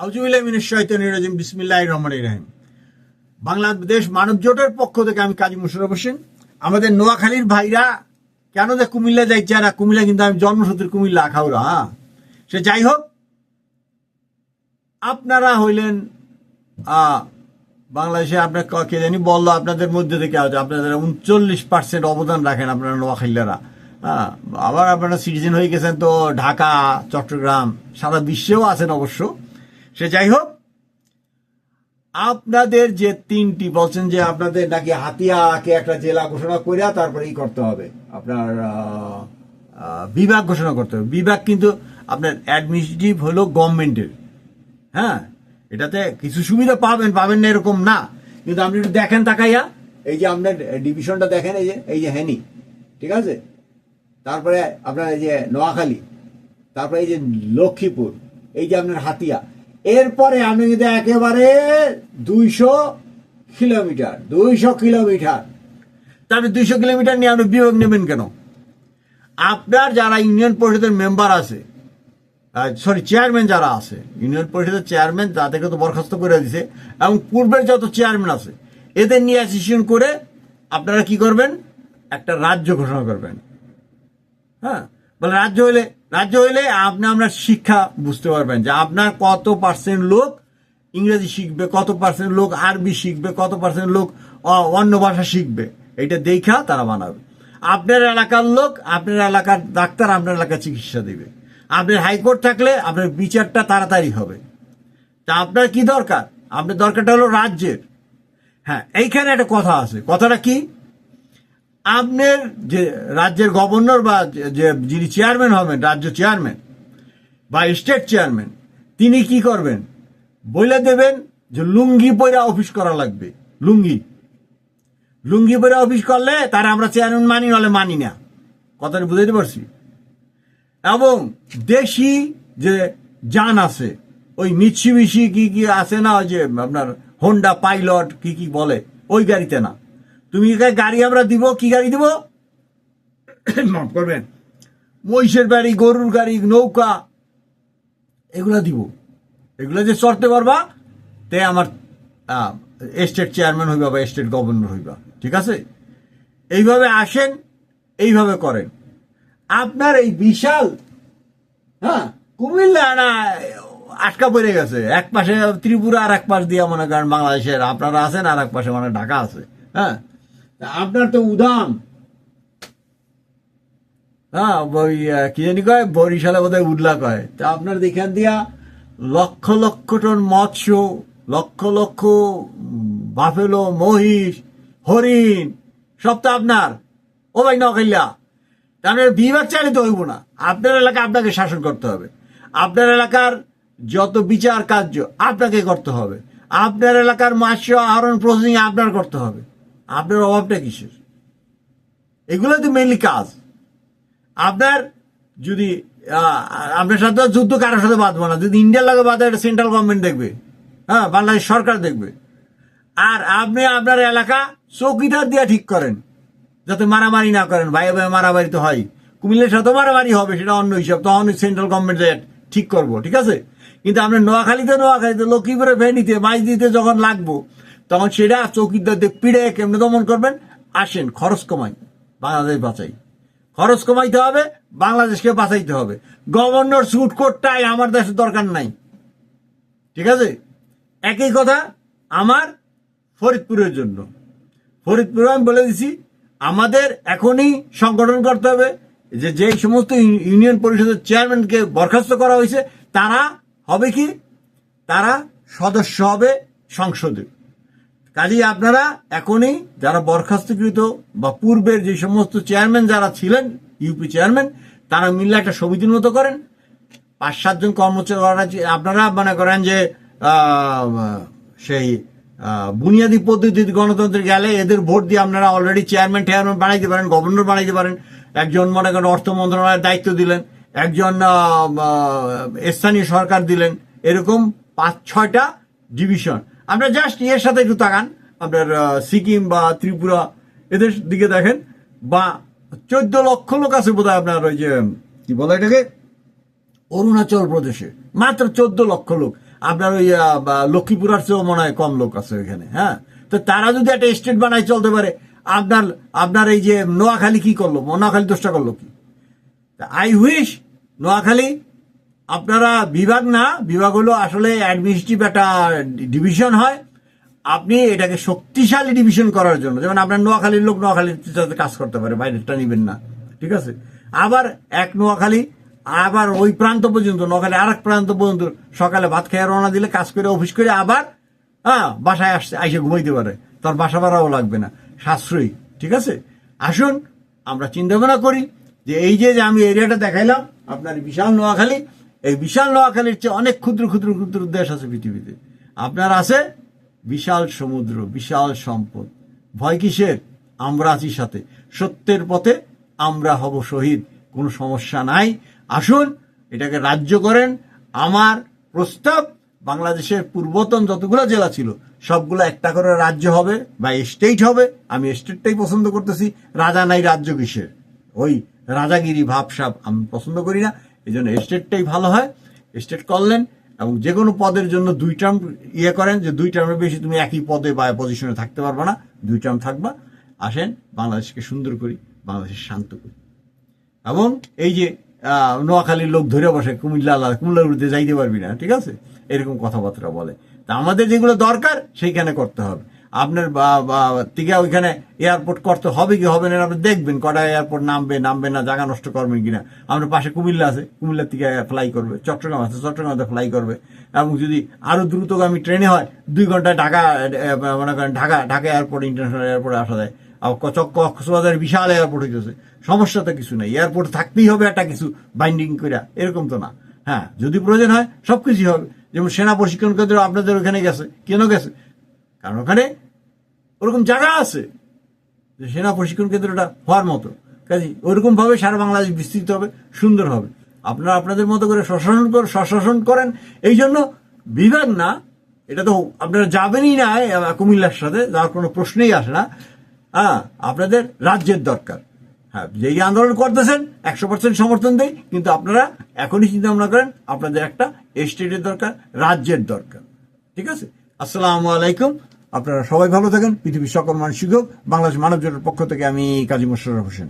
আউজুবিল্লাহ মিনের শয়তানির রাজিম, বিসমিল্লাহির রহমানির রহিম। বাংলাদেশ মানব জোটের পক্ষ থেকে আমি কাজী মুশারফ হোসেন। আমাদের নোয়াখালীর ভাইরা, কেন যে কুমিল্লা যাইছে না কুমিল্লা কিন্তু আমি জন্মসূত্রে কুমিল্লা আখাউড়া হ্যাঁ সে যাই হোক, আপনারা হইলেন বাংলাদেশে আপনার ক- কে জানি বলল আপনাদের মধ্যে থেকে আছে আপনাদের উনচল্লিশ পার্সেন্ট অবদান রাখেন আপনারা নোয়াখালীরা। হ্যাঁ আবার আপনারা সিটিজেন হয়ে গেছেন তো ঢাকা, চট্টগ্রাম, সারা বিশ্বেও আছেন অবশ্য। সে যাই হোক, আপনাদের যে তিনটি বলছেন যে আপনাদের নাকি হাতিয়াকে একটা জেলা ঘোষণা করিয়া তারপরে ই করতে হবে। আপনার বিভাগ ঘোষণা করতে হবে। বিভাগ কিন্তু আপনার অ্যাডমিনিস্ট্রেটিভ হলো গভর্নমেন্টের হ্যাঁ? এটাতে কিছু সুবিধা পাবেন পাবেন না এরকম না। কিন্তু আপনি একটু দেখেন তাকাইয়া, এই যে আপনার ডিভিশনটা দেখেন, এই যে এই যে হ্যানি, ঠিক আছে? তারপরে আপনার এই যে নোয়াখালী, তারপরে এই যে লক্ষ্মীপুর, এই যে আপনার হাতিয়া এরপরে আমি কিন্তু একেবারে দুইশো কিলোমিটার দুইশো কিলোমিটার তারপরে দুইশো কিলোমিটার নিয়ে আপনি বিভাগ নেবেন কেন? আপনার যারা ইউনিয়ন পরিষদের মেম্বার আছে সরি চেয়ারম্যান যারা আছে, ইউনিয়ন পরিষদের চেয়ারম্যান তাদেরকে তো বরখাস্ত করে দিছে, এবং পূর্বের যত চেয়ারম্যান আছে, এদের নিয়ে অ্যাসোসিয়েশন করে আপনারা কি করবেন? একটা রাজ্য ঘোষণা করবেন। হ্যাঁ? বলে, রাজ্য হইলে রাজ্য হইলে আপনি আপনার শিক্ষা বুঝতে পারবেন যে আপনার কত পার্সেন্ট লোক ইংরেজি শিখবে, কত পার্সেন্ট লোক আরবি শিখবে, কত পার্সেন্ট লোক অন্য ভাষা শিখবে। এটা দেখা তারা বানাবে। আপনার এলাকার লোক, আপনার এলাকার ডাক্তার আপনার এলাকার চিকিৎসা দেবে। আপনার হাইকোর্ট থাকলে আপনার বিচারটা তাড়াতাড়ি হবে। তা আপনার কি দরকার? আপনার দরকারটা হলো রাজ্যের। হ্যাঁ এইখানে একটা কথা আছে। কথাটা কি? আপনার যে রাজ্যের গভর্নর বা যে- যিনি চেয়ারম্যান হবেন, রাজ্য চেয়ারম্যান বা স্টেট চেয়ারম্যান, তিনি কি করবেন? বলে দেবেন যে লুঙ্গি পয়রা অফিস করা লাগবে। লুঙ্গি। লুঙ্গি পয়রা অফিস করলে তারা আমরা চেয়ারম্যান মানি নাহলে মানি না। কথাটা বুঝাইতে পারছি? এবং দেশি যে যান আছে, ওই মিছি কি কি আছে না, ওই যে আপনার হোন্ডা পাইলট কি কি বলে, ওই গাড়িতে না। তুমি গাড়ি আমরা দিব, কি গাড়ি দিব? মাফ করবেন। মহিষের গাড়ি গরুর গাড়ি, নৌকা, এগুলা দিব। এগুলো যে চড়তে পারবা, তে আমার স্টেট চেয়ারম্যান হইবা বা স্টেট গভর্নর হইবা, ঠিক আছে? এইভাবে আসেন, এইভাবে করেন। আপনার এই বিশাল হ্যাঁ কুমিল্লা না, আটকা পড়ে গেছে। এক পাশে ত্রিপুরা আর এক পাশ দিয়ে মনে করেন বাংলাদেশের, আপনারা আছেন আর এক পাশে মানে ঢাকা আছে হ্যাঁ? আপনার তো উদাম। হ্যাঁ ওই কি জানি কয়, বরিশালে বোধহয় উডলা কয়। তা আপনার দেখান দিয়া, লক্ষ লক্ষ টন মৎস্য, লক্ষ লক্ষ বাফেলো, মহিষ, হরিণ, সব তো আপনার। ও ভাই নকাইল্লা তাহলে বিভাগ চালিত হইব না। আপনার এলাকা আপনাকে শাসন করতে হবে। আপনার এলাকার যত বিচার কার্য আপনাকে করতে হবে। আপনার এলাকার মাস্য আহরণ প্রসেসিং আপনার করতে হবে। আপনার অভাবটা কিসের? এগুলো তো মেনলি কাজ। আপনার যদি আপনার সাথে যুদ্ধ কারোর সাথে বাঁধবো না। যদি ইন্ডিয়ার লাগে বাঁধে এটা সেন্ট্রাল গভর্নমেন্ট দেখবে। হ্যাঁ বাংলাদেশ সরকার দেখবে। আর আপনি আপনার এলাকা চৌকিদার দিয়ে ঠিক করেন, যাতে মারামারি না করেন। ভাই ভাই, মারামারি তো হয়। কুমিল্লার সাথে মারামারি হবে, সেটা অন্য হিসাব। তখন সেন্ট্রাল গভর্নমেন্ট ঠিক করব, ঠিক আছে? কিন্তু আপনার নোয়াখালীতে নোয়াখালীতে লক্ষ্মীপুরে ভেনিতে মাছ দিতে যখন লাগবো তখন সেটা চৌকিদারদের পিড়ে কেমনে দমন করবেন? আসেন, খরচ কমাই, বাংলাদেশ বাঁচাই। খরচ কমাইতে হবে, বাংলাদেশকে বাঁচাইতে হবে। গভর্নর সুট কোটটাই আমার দেশের দরকার নাই। ঠিক আছে? একই কথা আমার ফরিদপুরের জন্য। ফরিদপুরে আমি বলে দিছি, আমাদের এখনই সংগঠন করতে হবে যে যে সমস্ত ইউনিয়ন পরিষদের চেয়ারম্যানকে বরখাস্ত করা হয়েছে, তারা হবে কি? তারা সদস্য হবে সংসদে। কাজেই আপনারা এখনই যারা বরখাস্তকৃত বা পূর্বের যে সমস্ত চেয়ারম্যান যারা ছিলেন, ইউপি চেয়ারম্যান, তারা মিলে একটা সমিতির মতো করেন। পাঁচ সাতজন কর্মচারী আপনারা মনে করেন যে সেই বুনিয়াদী পদ্ধতিতে গণতন্ত্রে গেলে এদের ভোট দিয়ে আপনারা অলরেডি চেয়ারম্যান টেয়ারম্যান বানাইতে পারেন গভর্নর বানাইতে পারেন। একজন মনে করেন অর্থ মন্ত্রণালয়ের দায়িত্ব দিলেন, একজন স্থানীয় সরকার দিলেন। এরকম পাঁচ, ছয়টা ডিভিশন আপনারা জাস্ট এর সাথে একটু তাকান। আপনার সিকিম বা ত্রিপুরা, এদের দিকে দেখেন। বা চোদ্দ লক্ষ লোক আছে বোধহয় আপনার ওই যে, কি বলে এটাকে? অরুণাচল প্রদেশে। মাত্র চোদ্দ লক্ষ লোক। আপনার ওই লক্ষ্মীপুরার চেয়েও মনে হয় কম লোক আছে ওইখানে হ্যাঁ? তো তারা যদি একটা স্টেট বানায় চলতে পারে, আপনার আপনার এই যে নোয়াখালী কি করল? নোয়াখালী দোষটা করল কি? আই উইশ নোয়াখালী আপনারা বিভাগ না, বিভাগ হলো আসলে অ্যাডমিনিস্ট্রেটিভ একটা ডিভিশন হয়। আপনি এটাকে শক্তিশালী ডিভিশন করার জন্য, যেমন আপনার নোয়াখালীর লোক নোয়াখালীর সাথে কাজ করতে পারে, বাইরেরটা নিবেন না, ঠিক আছে? আবার এক নোয়াখালী, আবার ওই প্রান্ত পর্যন্ত, নোয়াখালী আর এক প্রান্ত পর্যন্ত সকালে ভাত খেয়ে রওনা দিলে কাজ করে অফিস করে আবার হ্যাঁ বাসায় আসছে, আইসে ঘুমাইতে পারে। তার বাসা ভাড়াও লাগবে না, সাশ্রয়ী, ঠিক আছে? আসুন, আমরা চিন্তা ভাবনা করি যে এই যে যে আমি এরিয়াটা দেখাইলাম, আপনার বিশাল নোয়াখালী এই বিশাল নোয়াখালীর চেয়ে অনেক ক্ষুদ্র ক্ষুদ্র ক্ষুদ্র দেশ আছে পৃথিবীতে। আপনার আছে? বিশাল সমুদ্র, বিশাল সম্পদ। ভয় কিসের? আমরা আছি সাথে। সত্যের পথে আমরা হব শহীদ। কোনো সমস্যা নাই। আসুন, এটাকে রাজ্য করেন। আমার প্রস্তাব, বাংলাদেশের পূর্বতন যতগুলো জেলা ছিল, সবগুলো একটা করে রাজ্য হবে বা স্টেট হবে। আমি স্টেটটাই পছন্দ করতেছি। রাজা নাই রাজ্য কিসের? ওই রাজাগিরি ভাবসাব আমি পছন্দ করি না। এই জন্য স্টেটটাই ভালো হয়। স্টেট করলেন এবং যে কোনো পদের জন্য দুই টার্ম ইয়ে করেন যে দুই টার্মের বেশি তুমি একই পদে বা পজিশনে থাকতে পারবে না, দুই টার্ম থাকবা। আসেন বাংলাদেশকে সুন্দর করি বাংলাদেশ শান্ত করি। এবং এই যে নোয়াখালীর লোক ধরে বসে, কুমিল্লা, কুমিল্লার উড়তে যাইতে পারবি না, ঠিক আছে? এরকম কথাবার্তা বলে। তা আমাদের যেগুলো দরকার, সেইখানে করতে হবে। আপনার থেকে ওইখানে এয়ারপোর্ট করতে হবে কি হবে না, আপনি দেখবেন কটা এয়ারপোর্ট নামবে নামবে না, জায়গা নষ্ট করবেন কিনা। আমাদের পাশে কুমিল্লা আছে কুমিল্লার থেকে ফ্লাই করবে, চট্টগ্রাম আছে, চট্টগ্রামে ফ্লাই করবে। এবং যদি আরও দ্রুতগামী ট্রেনে হয়, দুই ঘন্টায় ঢাকা, মনে করেন ঢাকা ঢাকা এয়ারপোর্ট ইন্টারন্যাশনাল এয়ারপোর্টে আসা যায়। আর কক্সবাজার বিশাল এয়ারপোর্ট হইতেছে। সমস্যা তো কিছু নেই। এয়ারপোর্ট থাকতেই হবে একটা কিছু বাইন্ডিং করে এরকম তো না। হ্যাঁ যদি প্রয়োজন হয় সবকিছু হবে। যেমন সেনা প্রশিক্ষণ কেন্দ্র আপনাদের ওখানে গেছে, কেন গেছে? কারণ ওখানে ওরকম জায়গা আছে যে সেনা প্রশিক্ষণ কেন্দ্রটা হওয়ার মতো। কাজে ওরকম ভাবে সারা বাংলাদেশ বিস্তৃত হবে, সুন্দর হবে। আপনারা আপনাদের মতো করে স্বশাসন কর স্বশাসন করেন, এই জন্য বিভাগ না, এটা তো আপনারা যাবেনই না কুমিল্লার সাথে, যাওয়ার কোনো প্রশ্নই আসে না। হ্যাঁ আপনাদের রাজ্যের দরকার। হ্যাঁ যেই আন্দোলন করতেছেন, একশো পার্সেন্ট সমর্থন দেয় কিন্তু আপনারা এখনই চিন্তা ভাবনা করেন, আপনাদের একটা স্টেটের দরকার, রাজ্যের দরকার। ঠিক আছে? আসসালামু আলাইকুম। আপনারা সবাই ভালো থাকেন। পৃথিবীর সকল মানুষ শিক্ষক বাংলাদেশ মানবজনের পক্ষ থেকে আমি কাজী মোশাররফ হোসেন।